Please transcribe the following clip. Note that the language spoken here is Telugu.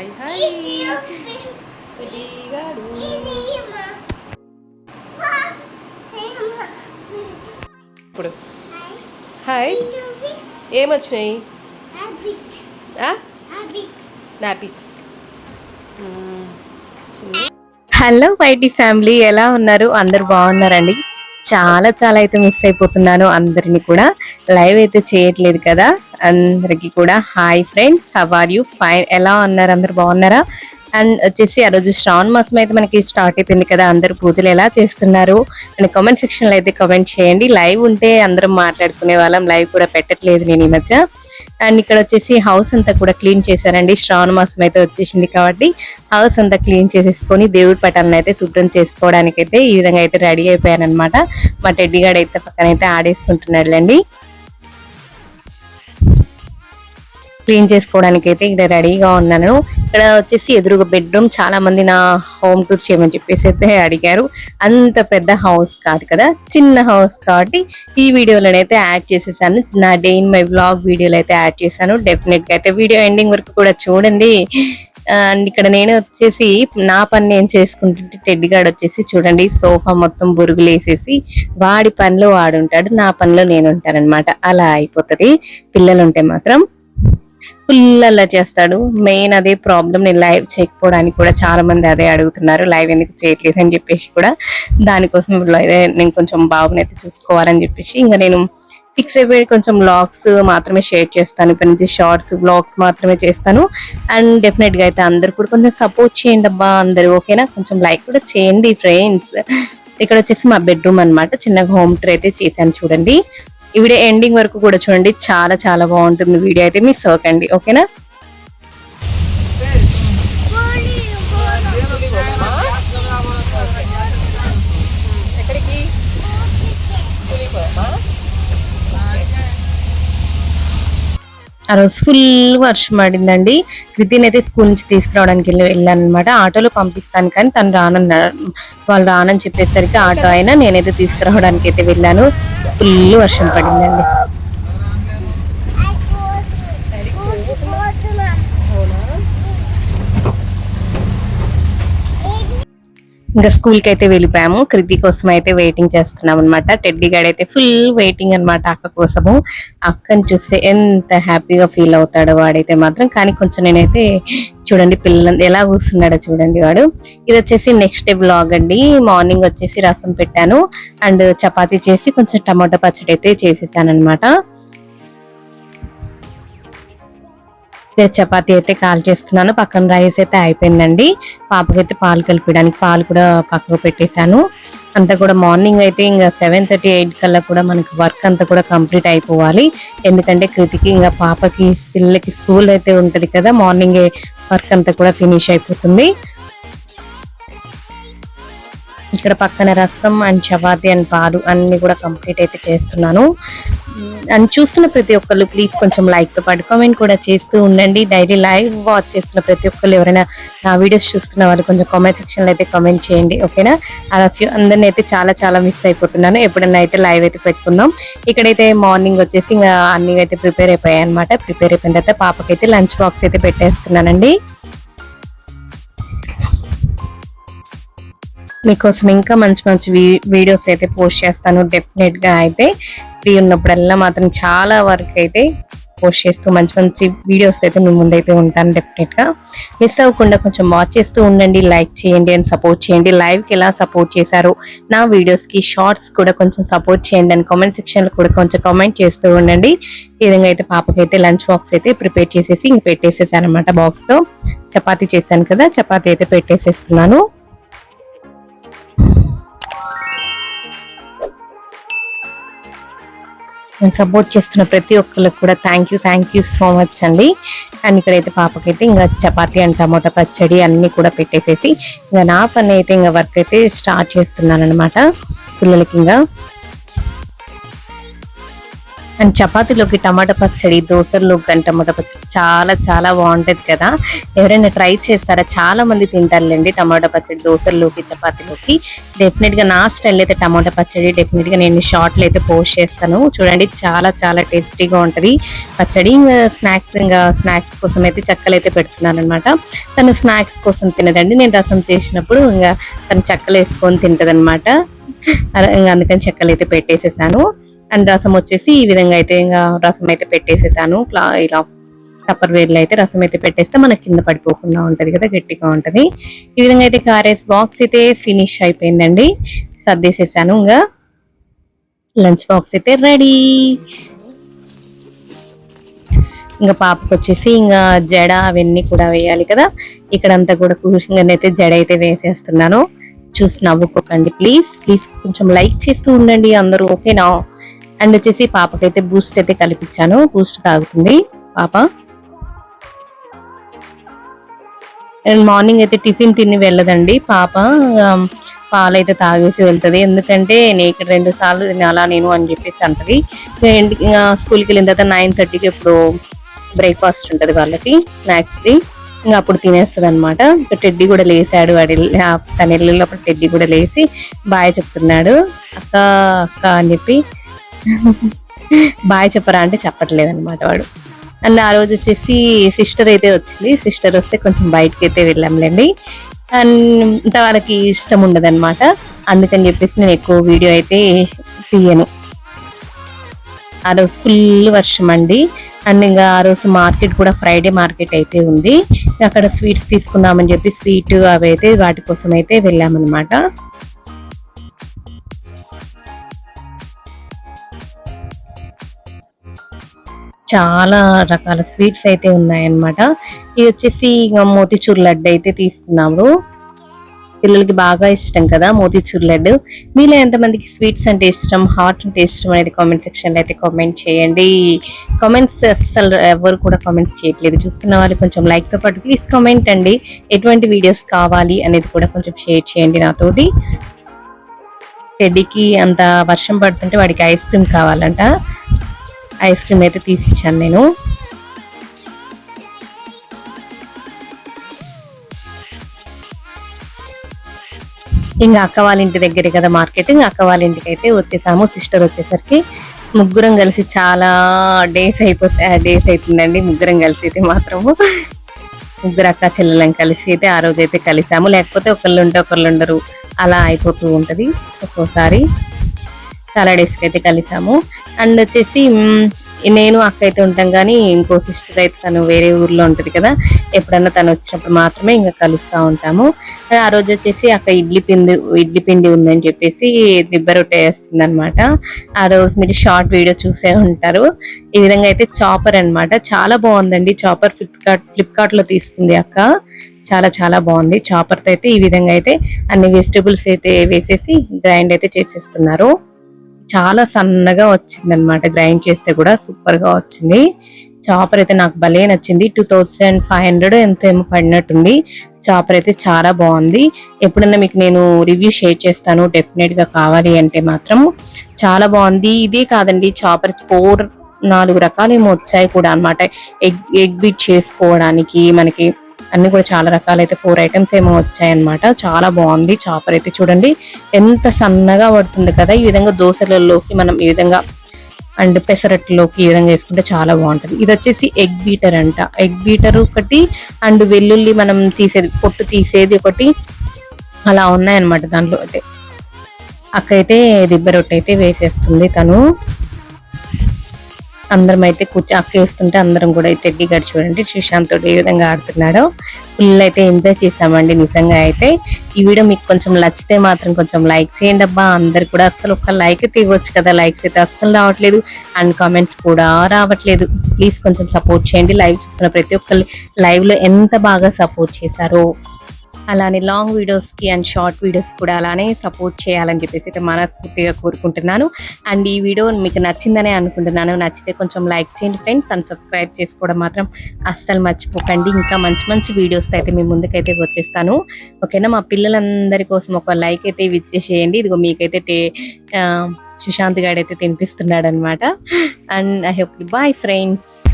హాయ్ హాయ్ కుటీగాడు ఇప్పుడు. హాయ్ ఏమొచ్చినాయి? హలో వైటీ ఫ్యామిలీ ఎలా ఉన్నారు? అందరు బాగున్నారండి. చాలా చాలా అయితే మిస్ అయిపోతున్నాను అందరిని కూడా. లైవ్ అయితే చేయట్లేదు కదా. అందరికీ కూడా hi friends how are you fine ఎలా ఉన్నారు? అందరు బాగున్నారా? అండ్ వచ్చేసి ఆ రోజు శ్రావణ మాసం అయితే మనకి స్టార్ట్ అయిపోయింది కదా అందరు పూజలు ఎలా చేస్తున్నారు? అండ్ కామెంట్ సెక్షన్లో అయితే కామెంట్ చేయండి. లైవ్ ఉంటే అందరం మాట్లాడుకునే వాళ్ళం. లైవ్ కూడా పెట్టట్లేదు నేను ఈ మధ్య. అండ్ ఇక్కడ వచ్చేసి హౌస్ అంతా కూడా క్లీన్ చేశారండి. శ్రావణ మాసం అయితే వచ్చేసింది కాబట్టి హౌస్ అంతా క్లీన్ చేసేసుకొని దేవుడి పటాలను అయితే శుభ్రం చేసుకోవడానికి అయితే ఈ విధంగా అయితే రెడీ అయిపోయాను అనమాట మా టెడ్డీగాడు అయితే పక్కన అయితే ఆడేసుకుంటున్నాడులేండి. క్లీన్ చేసుకోవడానికి అయితే ఇక్కడ రెడీగా ఉన్నాను. ఇక్కడ వచ్చేసి ఎదురుగా బెడ్రూమ్ చాలా మంది నా హోమ్ టూర్ చేయమని చెప్పేసి అయితే అడిగారు. అంత పెద్ద హౌస్ కాదు కదా చిన్న హౌస్ కాబట్టి ఈ వీడియోలోనైతే యాడ్ చేసేసాను. నా డే ఇన్ మై బ్లాగ్ వీడియోలో అయితే యాడ్ చేశాను. డెఫినెట్గా అయితే వీడియో ఎండింగ్ వరకు కూడా చూడండి. అండ్ ఇక్కడ నేను వచ్చేసి నా పని నేను చేసుకుంటుంటే టెడ్ గార్డ్ వచ్చేసి చూడండి సోఫా మొత్తం బురుగులు వేసేసి వాడి పనిలో వాడుంటాడు నా పనిలో నేను ఉంటానన్నమాట. అలా అయిపోతది. పిల్లలు ఉంటే మాత్రం ఫుల్ అలా చేస్తాడు. మెయిన్ అదే ప్రాబ్లం నేను లైవ్ చేయకపోవడానికి కూడా చాలా మంది అదే అడుగుతున్నారు. లైవ్ ఎందుకు చేయట్లేదు అని చెప్పేసి కూడా దానికోసం ఇప్పుడు అదే నేను కొంచెం బాబుని అయితే చూసుకోవాలని చెప్పేసి ఇంకా నేను ఫిక్స్ అయిపోయి కొంచెం బ్లాగ్స్ మాత్రమే షేర్ చేస్తాను. ఇప్పటి నుంచి షార్ట్స్ బ్లాగ్స్ మాత్రమే చేస్తాను. అండ్ డెఫినెట్గా అయితే అందరు కూడా కొంచెం సపోర్ట్ చేయండి అబ్బా అందరు ఓకేనా కొంచెం లైక్ కూడా చేయండి ఫ్రెండ్స్ ఇక్కడ వచ్చేసి మా బెడ్రూమ్ అన్నమాట. చిన్నగా హోమ్ టూర్ అయితే చేశాను చూడండి. ఈ వీడియో ఎండింగ్ వరకు కూడా చూడండి. చాలా చాలా బాగుంటుంది వీడియో అయితే. మిస్ అవ్వకండి. ఓకేనా? ఆ రోజు ఫుల్ వర్షం పడిందండి. కృతిని అయితే స్కూల్ నుంచి తీసుకురావడానికి వెళ్ళి వెళ్ళాను అనమాట ఆటోలో పంపిస్తాను కానీ తను రానన్నారు వాళ్ళు రానని చెప్పేసరికి ఆటో అయినా నేనైతే తీసుకురావడానికి అయితే వెళ్ళాను. ఫుల్ వర్షం పడిందండి. ఇంకా స్కూల్కి అయితే వెళ్ళిపోయాము. కృతి కోసం అయితే వెయిటింగ్ చేస్తున్నాం అనమాట టెడ్డీ గడ్ అయితే ఫుల్ వెయిటింగ్ అనమాట అక్క కోసము. అక్కని చూస్తే ఎంత హ్యాపీగా ఫీల్ అవుతాడో వాడైతే మాత్రం. కానీ కొంచెం నేనైతే చూడండి పిల్లలు ఎలా కూర్చున్నాడో చూడండి వాడు. ఇది వచ్చేసి నెక్స్ట్ డే బ్లాగ్ అండి. మార్నింగ్ వచ్చేసి రసం పెట్టాను. అండ్ చపాతీ చేసి కొంచెం టమాటా పచ్చడి అయితే చేసేసాను అనమాట నేను చపాతీ అయితే కాల్ చేస్తున్నాను. పక్కన రైస్ అయితే అయిపోయిందండి. పాపకైతే పాలు కలిపడానికి పాలు కూడా పక్కకు పెట్టేశాను. అంతా కూడా మార్నింగ్ అయితే ఇంకా సెవెన్ థర్టీ ఎయిట్ కల్లా కూడా మనకి వర్క్ అంతా కూడా కంప్లీట్ అయిపోవాలి. ఎందుకంటే కృతికి ఇంకా పాపకి పిల్లలకి స్కూల్ అయితే ఉంటుంది కదా మార్నింగ్ వర్క్ అంతా కూడా ఫినిష్ అయిపోతుంది. ఇక్కడ పక్కన రసం అండ్ చపాతి అండ్ పాలు అన్ని కూడా కంప్లీట్ అయితే చేస్తున్నాను. అండ్ చూస్తున్న ప్రతి ఒక్కళ్ళు ప్లీజ్ కొంచెం లైక్తో పాటు కామెంట్ కూడా చేస్తూ ఉండండి. డైలీ లైవ్ వాచ్ చేస్తున్న ప్రతి ఒక్కళ్ళు ఎవరైనా నా వీడియోస్ చూస్తున్న వాళ్ళు కొంచెం కామెంట్ సెక్షన్లో అయితే కామెంట్ చేయండి ఓకేనా అలా ఫ్యూ అందరిని అయితే చాలా చాలా మిస్ అయిపోతున్నాను. ఎప్పుడన్నా అయితే లైవ్ అయితే పెట్టుకుందాం ఇక్కడైతే మార్నింగ్ వచ్చేసి ఇంకా అన్ని అయితే ప్రిపేర్ అయిపోయాయి అనమాట ప్రిపేర్ అయిపోయిన తర్వాత పాపకైతే లంచ్ బాక్స్ అయితే పెట్టేస్తున్నానండి. మీకోసం ఇంకా మంచి మంచి వీ- వీడియోస్ అయితే పోస్ట్ చేస్తాను డెఫినెట్గా అయితే. ఫ్రీ ఉన్నప్పుడల్లా మాత్రం చాలా వరకు అయితే పోస్ట్ చేస్తూ మంచి మంచి వీడియోస్ అయితే మీ ముందైతే ఉంటాను డెఫినెట్గా మిస్ అవ్వకుండా కొంచెం వాచ్ చేస్తూ ఉండండి లైక్ చేయండి అండ్ సపోర్ట్ చేయండి. లైవ్కి ఎలా సపోర్ట్ చేశారు? నా వీడియోస్కి షార్ట్స్ కూడా కొంచెం సపోర్ట్ చేయండి అండ్ కామెంట్ సెక్షన్లో కూడా కొంచెం కామెంట్ చేస్తూ ఉండండి. ఈ విధంగా అయితే పాపకైతే లంచ్ బాక్స్ అయితే ప్రిపేర్ చేసేసి ఇంక పెట్టేసేసాను అనమాట బాక్స్లో. చపాతీ చేశాను కదా చపాతీ అయితే పెట్టేసేస్తున్నాను. నేను సపోర్ట్ చేస్తున్న ప్రతి ఒక్కరికి కూడా thank you thank you so much అండి. అండ్ ఇక్కడైతే పాపకైతే ఇంకా చపాతి అండ్ టమోటా పచ్చడి అన్ని కూడా పెట్టేసేసి ఇంకా నా పని అయితే ఇంకా వర్క్ అయితే స్టార్ట్ చేస్తున్నాను అనమాట పిల్లలకి ఇంకా అండ్ చపాతీలోకి టమాటా పచ్చడి దోశల్లోకి కానీ టమాటా పచ్చడి చాలా చాలా బాగుంటుంది కదా. ఎవరైనా ట్రై చేస్తారా? చాలా మంది తింటారులేండి టమాటా పచ్చడి దోశల్లోకి చపాతీలోకి. డెఫినెట్గా నా స్టైల్ అయితే టమాటా పచ్చడి డెఫినెట్గా నేను షార్ట్లు అయితే పోస్ట్ చేస్తాను. చూడండి చాలా చాలా టేస్టీగా ఉంటది. పచ్చడి ఇంకా స్నాక్స్ ఇంకా స్నాక్స్ కోసం అయితే చక్కలు అయితే పెడుతున్నాను అనమాట తను స్నాక్స్ కోసం తినదండి. నేను రసం చేసినప్పుడు ఇంకా తను చక్కలు వేసుకొని తింటదనమాట ఇంకా అందుకని చెక్కలు అయితే పెట్టేసేసాను. అండ్ రసం వచ్చేసి ఈ విధంగా అయితే ఇంకా రసం అయితే పెట్టేసేసాను. ఇలా టప్పర్ వేర్లో అయితే రసం అయితే పెట్టేస్తే మనకి కింద పడిపోకుండా ఉంటుంది కదా గట్టిగా ఉంటుంది. ఈ విధంగా అయితే కారేస్ బాక్స్ అయితే ఫినిష్ అయిపోయిందండి. సర్దేసేసాను ఇంకా. లంచ్ బాక్స్ అయితే రెడీ. ఇంకా పాపకు వచ్చేసి ఇంకా జడ అవన్నీ కూడా వేయాలి కదా. ఇక్కడంతా కూడా కూర్చుని అయితే జడ అయితే వేసేస్తున్నాను. చూసి నవ్వుకోకండి. ప్లీజ్ ప్లీజ్ కొంచెం లైక్ చేస్తూ ఉండండి అందరూ ఓకేనా? అండ్ వచ్చేసి పాపకైతే బూస్ట్ అయితే కల్పించాను. బూస్ట్ తాగుతుంది పాప. అండ్ మార్నింగ్ అయితే టిఫిన్ తిని వెళ్ళదండి పాప. పాలు పాలైతే తాగేసి వెళ్తుంది. ఎందుకంటే నేను ఇక్కడ రెండు సార్లు తినాలా నేను అని చెప్పేసి అంటది. స్కూల్కి వెళ్ళిన తర్వాత నైన్ థర్టీకి ఇప్పుడు బ్రేక్ఫాస్ట్ ఉంటుంది వాళ్ళకి స్నాక్స్ ది. ఇంకా అప్పుడు తినేస్తుంది అనమాట టెడ్డీ కూడా లేసాడు వాడి తన ఇళ్ళప్పుడు టెడ్డీ కూడా లేసి బాయ్ చెప్తున్నాడు. అక్క అక్క అని చెప్పి బాయ్ చెప్పరా అంటే చెప్పట్లేదు అనమాట వాడు. అండ్ ఆ రోజు వచ్చేసి సిస్టర్ అయితే వచ్చింది. సిస్టర్ వస్తే కొంచెం బయటకి అయితే వెళ్ళాంలేండి. అండ్ అంత వాళ్ళకి ఇష్టం ఉండదు అందుకని చెప్పేసి నేను ఎక్కువ వీడియో అయితే తీయను. ఆ రోజు ఫుల్ వర్షం అండి అండ్ ఇంకా ఆ రోజు మార్కెట్ కూడా ఫ్రైడే మార్కెట్ అయితే ఉంది. అక్కడ స్వీట్స్ తీసుకుందామని చెప్పి స్వీట్ అవి అయితే వాటి కోసం అయితే వెళ్ళామన్నమాట. చాలా రకాల స్వీట్స్ అయితే ఉన్నాయన్నమాట. ఇది వచ్చేసి ఇంకా మోతిచూర్ లడ్డు అయితే తీసుకున్నాము. పిల్లలకి బాగా ఇష్టం కదా మోతీచూర్ లడ్డు. మీలో ఎంతమందికి స్వీట్స్ అంటే ఇష్టం హాట్ అంటే ఇష్టం అనేది కామెంట్ సెక్షన్లో అయితే కామెంట్ చేయండి. కామెంట్స్ అస్సలు ఎవరు కూడా కామెంట్స్ చేయట్లేదు. చూస్తున్న వాళ్ళు కొంచెం లైక్తో పాటు ప్లీజ్ కామెంట్ అండి. ఎటువంటి వీడియోస్ కావాలి అనేది కూడా కొంచెం షేర్ చేయండి నాతోటి. టెడ్డీకి అంత వర్షం పడుతుంటే వాడికి ఐస్ క్రీమ్ కావాలంట. ఐస్ క్రీమ్ అయితే తీసిచ్చాను నేను. ఇంకా అక్క వాళ్ళ ఇంటి దగ్గరే కదా మార్కెట్ ఇంకా అక్క వాళ్ళ ఇంటికి అయితే వచ్చేసాము. సిస్టర్ వచ్చేసరికి ముగ్గురం కలిసి చాలా డేస్ అయిపోతాయి డేస్ అవుతుందండి ముగ్గురం కలిసి అయితే మాత్రము. ముగ్గురు అక్క చెల్లెలం కలిసి అయితే ఆ రోజు అయితే కలిసాము. లేకపోతే ఒకళ్ళు ఉంటే ఒకళ్ళు ఉండరు. అలా అయిపోతూ ఉంటుంది ఒక్కోసారి. చాలా డేస్కి అయితే కలిసాము. అండ్ వచ్చేసి నేను అక్క అయితే ఉంటాం కానీ ఇంకో సిస్టర్ అయితే తను వేరే ఊర్లో ఉంటుంది కదా ఎప్పుడన్నా తను వచ్చినప్పుడు మాత్రమే ఇంకా కలుస్తూ ఉంటాము. ఆ రోజు వచ్చేసి అక్క ఇడ్లీ పిండి ఇడ్లీ పిండి ఉందని చెప్పేసి దిబ్బ రొట్టె వేస్తుంది అనమాట ఆ రోజు మీరు షార్ట్ వీడియో చూసే ఉంటారు. ఈ విధంగా అయితే చాపర్ అనమాట చాలా బాగుందండి. చాపర్ ఫ్లిప్కార్ట్ ఫ్లిప్కార్ట్లో తీసుకుంది అక్క. చాలా చాలా బాగుంది. చాపర్తో అయితే ఈ విధంగా అయితే అన్ని వెజిటబుల్స్ అయితే వేసేసి గ్రైండ్ అయితే చేసేస్తున్నారు. చాలా సన్నగా వచ్చింది అనమాట గ్రైండ్ చేస్తే కూడా సూపర్గా వచ్చింది. చాపర్ అయితే నాకు భలే నచ్చింది. టూ థౌసండ్ ఫైవ్ హండ్రెడ్ ఎంతో ఏమో పడినట్టుంది. చాపర్ అయితే చాలా బాగుంది. ఎప్పుడన్నా మీకు నేను రివ్యూ షేర్ చేస్తాను. డెఫినెట్గా కావాలి అంటే మాత్రం చాలా బాగుంది. ఇదే కాదండి చాపర్ ఫోర్ నాలుగు రకాలు ఏమో వచ్చాయి కూడా అన్నమాట. ఎగ్ ఎగ్ బీట్ చేసుకోవడానికి మనకి అన్ని కూడా చాలా రకాలైతే ఫోర్ ఐటమ్స్ ఏమో వచ్చాయన్నమాట. చాలా బాగుంది. చాపర్ అయితే చూడండి. ఎంత సన్నగా పడుతుంది కదా. ఈ విధంగా దోశలలోకి మనం ఈ విధంగా అండ్ పెసరట్లోకి ఈ విధంగా వేసుకుంటే చాలా బాగుంటుంది. ఇది వచ్చేసి ఎగ్ బీటర్ అంట. ఎగ్ బీటర్ ఒకటి అండ్ వెల్లుల్లి మనం తీసేది పొట్టు తీసేది ఒకటి అలా ఉన్నాయన్నమాట దాంట్లో అయితే. అక్క అయితే దిబ్బ రొట్టె అయితే వేసేస్తుంది తను. అందరం అయితే కూర్చో అక్క వేస్తుంటే అందరం కూడా టెడ్డీ గారు చూడండి సుశాంత్ తోటి ఏ విధంగా ఆడుతున్నాడో. ఫుల్ అయితే ఎంజాయ్ చేసామండి నిజంగా అయితే. ఈ వీడియో మీకు కొంచెం నచ్చితే మాత్రం కొంచెం లైక్ చేయండి అబ్బా. అందరు కూడా అస్సలు ఒక లైక్ తీయవచ్చు కదా. లైక్స్ అయితే అస్సలు రావట్లేదు. అండ్ కామెంట్స్ కూడా రావట్లేదు. ప్లీజ్ కొంచెం సపోర్ట్ చేయండి. లైవ్ చూస్తున్న ప్రతి ఒక్కరు లైవ్లో ఎంత బాగా సపోర్ట్ చేశారో. అలానే లాంగ్ వీడియోస్కి అండ్ షార్ట్ వీడియోస్ కూడా అలానే సపోర్ట్ చేయాలని చెప్పేసి అయితే మనస్ఫూర్తిగా కోరుకుంటున్నాను. అండ్ ఈ వీడియో మీకు నచ్చిందనే అనుకుంటున్నాను. నచ్చితే కొంచెం లైక్ చేయండి ఫ్రెండ్స్ అండ్ సబ్స్క్రైబ్ చేసుకోవడం మాత్రం అస్సలు మర్చిపోకండి. ఇంకా మంచి మంచి వీడియోస్ అయితే మీ ముందుకైతే వచ్చేస్తాను. ఓకేనా? మా పిల్లలందరి కోసం ఒక లైక్ అయితే విచ్చేసేయండి ఇదిగో మీకైతే టే- సుశాంత్ గాడైతే తినిపిస్తున్నాడు అనమాట and I hope bye friends